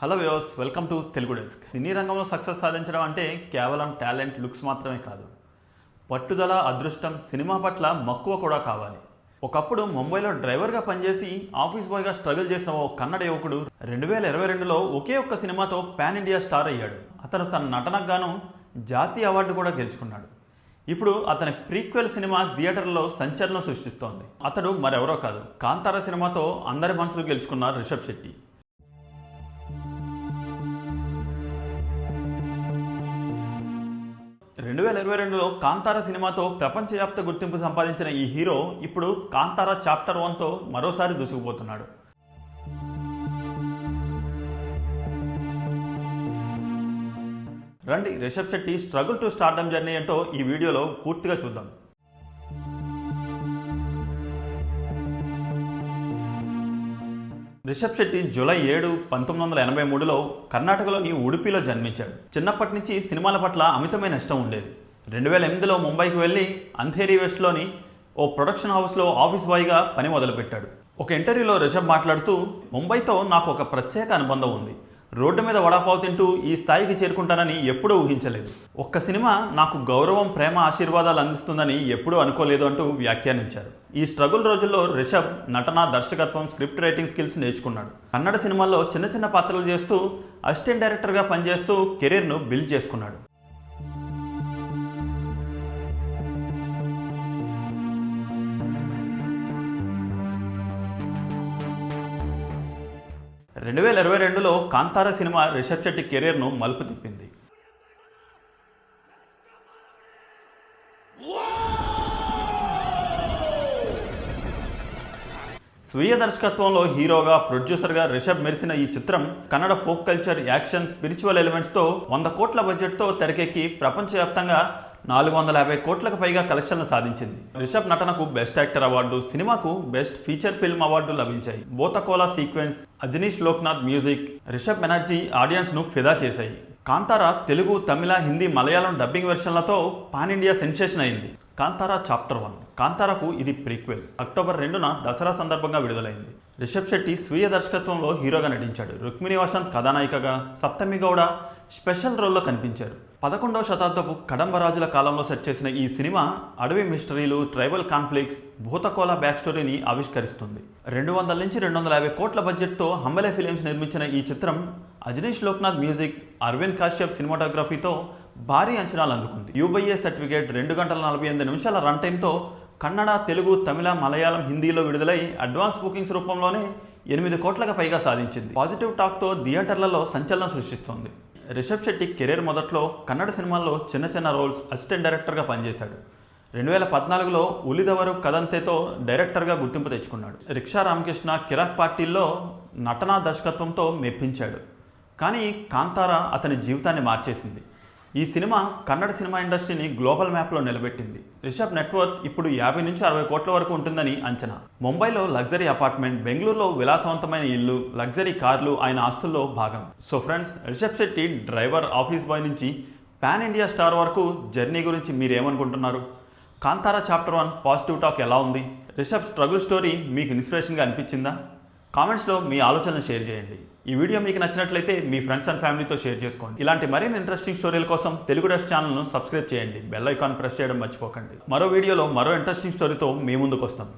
Hello viewers welcome to Telugu desk. సినీ రంగంలో success సాధించడం అంటే కేవలం టాలెంట్ లుక్స్ మాత్రమే కాదు. పట్టుదల అదృష్టం సినిమా పట్ల మక్కువ కూడా కావాలి. ఒకప్పుడు ముంబైలో డ్రైవర్గా పనిచేసి ఆఫీస్ బాయ్గా స్ట్రగుల్ చేసిన ఓ కన్నడ యువకుడు రెండు వేల ఇరవై రెండులో ఒకే ఒక్క సినిమాతో పాన్ ఇండియా స్టార్ అయ్యాడు. అతను తన నటనకు గాను జాతీయ అవార్డు కూడా గెలుచుకున్నాడు. ఇప్పుడు అతని ప్రీక్వెల్ సినిమా థియేటర్లో సంచలనం సృష్టిస్తోంది. అతడు మరెవరో కాదు కాంతార సినిమాతో అందరి మనసులు గెలుచుకున్న రిషబ్ శెట్టి. వేల ఇరవై రెండులో కాంతార సినిమాతో ప్రపంచవ్యాప్త గుర్తింపు సంపాదించిన ఈ హీరో ఇప్పుడు కాంతార చాప్టర్ వన్తో మరోసారి దూసుకుపోతున్నాడు. రండి Rishab Shetty struggle to stardom journey ఏంటో ఈ వీడియోలో పూర్తిగా చూద్దాం. రిషబ్ శెట్టి జూలై ఏడు పంతొమ్మిది వందల ఎనభై మూడులో కర్ణాటకలోని ఉడిపిలో జన్మించాడు. చిన్నప్పటి నుంచి సినిమాల పట్ల అమితమైన ఇష్టం ఉండేది. రెండు వేల ఎనిమిదిలో ముంబైకి వెళ్ళి అంధేరి వెస్ట్లోని ఓ ప్రొడక్షన్ హౌస్లో ఆఫీస్ బాయ్గా పని మొదలుపెట్టాడు. ఒక ఇంటర్వ్యూలో రిషబ్ మాట్లాడుతూ ముంబైతో నాకు ఒక ప్రత్యేక అనుబంధం ఉంది. రోడ్డు మీద వడాపావు తింటూ ఈ స్థాయికి చేరుకుంటానని ఎప్పుడూ ఊహించలేదు. ఒక్క సినిమా నాకు గౌరవం ప్రేమ ఆశీర్వాదాలు అందిస్తుందని ఎప్పుడూ అనుకోలేదు అంటూ వ్యాఖ్యానించారు. ఈ స్ట్రగుల్ రోజుల్లో రిషబ్ నటన దర్శకత్వం స్క్రిప్ట్ రైటింగ్ స్కిల్స్ నేర్చుకున్నాడు. కన్నడ సినిమాల్లో చిన్న చిన్న పాత్రలు చేస్తూ అసిస్టెంట్ డైరెక్టర్గా పనిచేస్తూ కెరీర్ను బిల్డ్ చేసుకున్నాడు. రెండు వేల ఇరవై రెండులో కాంతార సినిమా రిషబ్ శెట్టి కెరీర్ను మలుపు తిప్పింది. స్వీయ దర్శకత్వంలో హీరోగా ప్రొడ్యూసర్గా రిషబ్ మెరిసిన ఈ చిత్రం Kannada folk culture action spiritual ఎలిమెంట్స్తో వంద కోట్ల బడ్జెట్తో తెరకెక్కి ప్రపంచవ్యాప్తంగా నాలుగు వందల యాభై కోట్లకు పైగా కలెక్షన్లు సాధించింది. రిషబ్ నటనకు బెస్ట్ యాక్టర్ అవార్డు సినిమాకు బెస్ట్ ఫీచర్ ఫిల్మ్ అవార్డు లభించాయి. బోతకోలా సీక్వెన్స్ అజనీష్ లోక్నాథ్ మ్యూజిక్ రిషబ్ బెనర్జీ ఆడియన్స్ను ఫిదా చేశాయి. కాంతార తెలుగు తమిళ హిందీ మలయాళం డబ్బింగ్ వెర్షన్లతో పాన్ ఇండియా సెన్సేషన్ అయింది. Kantara chapter one. కాంతారాకు ఇది ప్రీక్వెల్. అక్టోబర్ రెండున దసరా సందర్భంగా విడుదలైంది. రిషబ్ శెట్టి స్వీయ దర్శకత్వంలో హీరోగా నటించాడు. రుక్మిణి వసంత్ కథానాయికగా సప్తమి గౌడ స్పెషల్ రోల్లో కనిపించారు. పదకొండవ శతాబ్దపు కడంబరాజుల కాలంలో సెట్ చేసిన ఈ సినిమా అడవి మిస్టరీలు ట్రైబల్ కాన్ఫ్లిక్ట్స్ భూతకోల బ్యాక్ స్టోరీని ఆవిష్కరిస్తుంది. రెండు వందల నుంచి రెండు వందల యాభై కోట్ల బడ్జెట్తో హంబలే ఫిలిమ్స్ నిర్మించిన ఈ చిత్రం అజనీష్ లోక్నాథ్ మ్యూజిక్ అరవింద్ కాశ్యప్ సినిమాటోగ్రఫీతో భారీ అంచనాలు అందుకుంది. యూబైఏ సర్టిఫికేట్ రెండు గంటల నలభై ఎనిమిది నిమిషాల రన్ టైంతో కన్నడ తెలుగు తమిళ మలయాళం హిందీలో విడుదలై అడ్వాన్స్ బుకింగ్స్ రూపంలోనే ఎనిమిది కోట్లకు పైగా సాధించింది. పాజిటివ్ టాక్తో థియేటర్లలో సంచలనం సృష్టిస్తోంది. రిషబ్ శెట్టి కెరీర్ మొదట్లో కన్నడ సినిమాల్లో చిన్న చిన్న రోల్స్ అసిస్టెంట్ డైరెక్టర్గా పనిచేశాడు. రెండు వేల పద్నాలుగులో ఉలిదవరు కదంతేతో డైరెక్టర్గా గుర్తింపు తెచ్చుకున్నాడు. రిక్షా రామకృష్ణ కిరాక్ పార్టీల్లో నటనా దర్శకత్వంతో మెప్పించాడు. కానీ కాంతార అతని జీవితాన్ని మార్చేసింది. ఈ సినిమా కన్నడ సినిమా ఇండస్ట్రీని గ్లోబల్ మ్యాప్లో నిలబెట్టింది. రిషబ్ నెట్వర్క్ ఇప్పుడు యాభై నుంచి అరవై కోట్ల వరకు ఉంటుందని అంచనా. ముంబైలో లగ్జరీ అపార్ట్మెంట్ బెంగళూరులో విలాసవంతమైన ఇల్లు లగ్జరీ కార్లు ఆయన ఆస్తుల్లో భాగం. So friends Rishab Shetty driver office boy నుంచి పాన్ ఇండియా స్టార్ వరకు జర్నీ గురించి మీరేమనుకుంటున్నారు? Kantara chapter one positive talk ఎలా ఉంది? రిషబ్ స్ట్రగుల్ స్టోరీ మీకు ఇన్స్పిరేషన్గా అనిపించిందా? కామెంట్స్లో మీ ఆలోచనలు షేర్ చేయండి. ఈ వీడియో మీకు నచ్చినట్లయితే మీ ఫ్రెండ్స్ అండ్ ఫ్యామిలీతో షేర్ చేసుకోండి. ఇలాంటి మరిన్ని ఇంట్రెస్టింగ్ స్టోరీల కోసం తెలుగు డెస్ ఛానల్ను సబ్స్క్రైబ్ చేయండి. బెల్ ఐకాన్ ప్రెస్ చేయడం మర్చిపోకండి. మరో వీడియోలో మరో ఇంట్రెస్టింగ్ స్టోరీతో మీ ముందుకు వస్తాం.